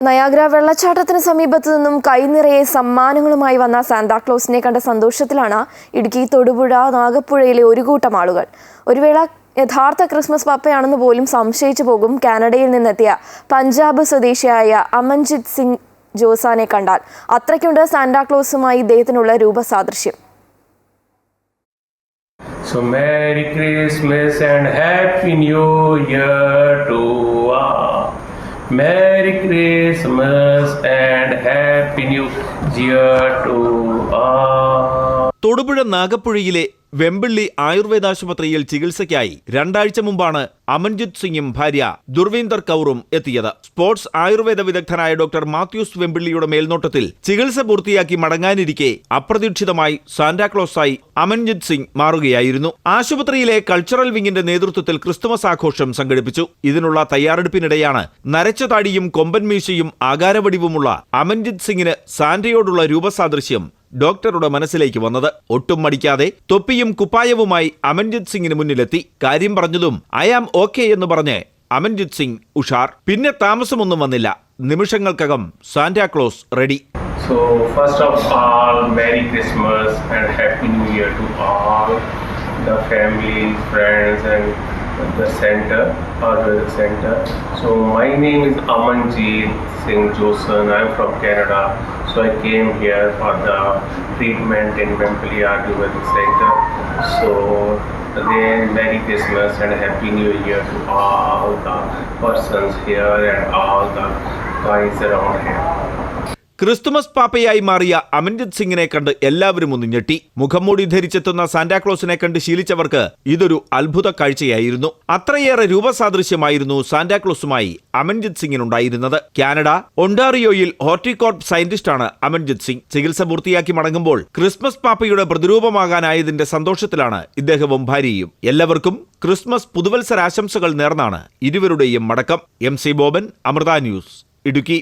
Niagara വെള്ളച്ചാട്ടത്തിന് സമീപത്തു നിന്നും കൈനിറയെ സമ്മാനങ്ങളുമായി വന്ന സാന്താക്ലോസിനെ കണ്ട സന്തോഷത്തിലാണ് ഇടുക്കി തൊടുപുഴ നാഗപ്പുഴയിലെ ഒരു കൂട്ടം ആളുകൾ ഒരുവേള യഥാർത്ഥ ക്രിസ്മസ് പപ്പയാണെന്ന് പോലും സംശയിച്ചു പോകും കാനഡയിൽ നിന്നെത്തിയ പഞ്ചാബ് സ്വദേശിയായ അമൻജിത് സിംഗ് ജോസാനെ കണ്ടാൽ അത്രയ്ക്കുണ്ട് സാന്താക്ലോസുമായി ഇദ്ദേഹത്തിനുള്ള രൂപസാദൃശ്യം So Merry Christmas and Happy New Year to. Merry Christmas and Happy New Year to all. Thodupuzha നാഗപ്പുഴയിലെ Vembilly ആയുർവേദാശുപത്രിയിൽ ചികിത്സയ്ക്കായി രണ്ടാഴ്ച മുമ്പാണ് അമൻജിത് സിംഗും ഭാര്യ ദുർവീന്ദർ കൗറും എത്തിയത്. സ്പോർട്സ് ആയുർവേദ വിദഗ്ധനായ ഡോക്ടർ മാത്യൂസ് വെമ്പിള്ളിയുടെ മേൽനോട്ടത്തിൽ ചികിത്സ പൂർത്തിയാക്കി മടങ്ങാനിരിക്കെ അപ്രതീക്ഷിതമായി സാന്റാക്ലോസായി അമൻജിത് സിംഗ് മാറുകയായിരുന്നു. ആശുപത്രിയിലെ കൾച്ചറൽ വിങ്ങിന്റെ നേതൃത്വത്തിൽ ക്രിസ്തുമസ് ആഘോഷം സംഘടിപ്പിച്ചു. ഇതിനുള്ള തയ്യാറെടുപ്പിനിടെയാണ് നരച്ച താടിയും കൊമ്പൻ മീശയും ആകാരവടിവുമുള്ള അമൻജിത് സിംഗിന് സാന്റയോടുള്ള രൂപസാദൃശ്യം ഡോക്ടറുടെ മനസ്സിലേക്ക് വന്നത്. ഒട്ടും മടിക്കാതെ തൊപ്പിയും കുപ്പായവുമായി അമൻജിത് സിംഗിന് മുന്നിലെത്തി. കാര്യം പറഞ്ഞതും ഐ ആം ഓക്കെ എന്ന് പറഞ്ഞ് അമൻജിത് സിംഗ് ഉഷാർ. പിന്നെ താമസമൊന്നും വന്നില്ല. നിമിഷങ്ങൾക്കകം Santa Claus ready. So first all, all the friends and the center the center. So my name is Amanjeet Singh Josan. I'm from Canada. So I came here for the treatment in Wembley Ayurvedic Center. So again, Merry Christmas and Happy New Year to all the persons here and all the guys around here. Christmas പാപ്പയായി മാറിയ അമൻജിത് സിംഗിനെ കണ്ട് എല്ലാവരും ഒന്ന് ഞെട്ടി. മുഖംമൂടി ധരിച്ചെത്തുന്ന സാന്റാക്ലോസിനെ കണ്ട് ശീലിച്ചവർക്ക് ഇതൊരു അത്ഭുത കാഴ്ചയായിരുന്നു. അത്രയേറെ രൂപസാദൃശ്യമായിരുന്നു സാന്റാക്ലോസുമായി അമൻജിത് സിംഗിനുണ്ടായിരുന്നത്. കാനഡ ഒണ്ടാറിയോയിൽ ഹോർട്ടികോർപ്പ് സയന്റിസ്റ്റാണ് അമൻജിത് സിംഗ്. ചികിത്സ പൂർത്തിയാക്കി മടങ്ങുമ്പോൾ ക്രിസ്മസ് പാപ്പയുടെ പ്രതിരൂപമാകാനായതിന്റെ സന്തോഷത്തിലാണ് ഇദ്ദേഹവും ഭാര്യയും. എല്ലാവർക്കും ക്രിസ്മസ് പുതുവത്സരാശംസകൾ നേർന്നാണ് ഇരുവരുടെയും മടക്കം. M C Boban Amrita news Idukki.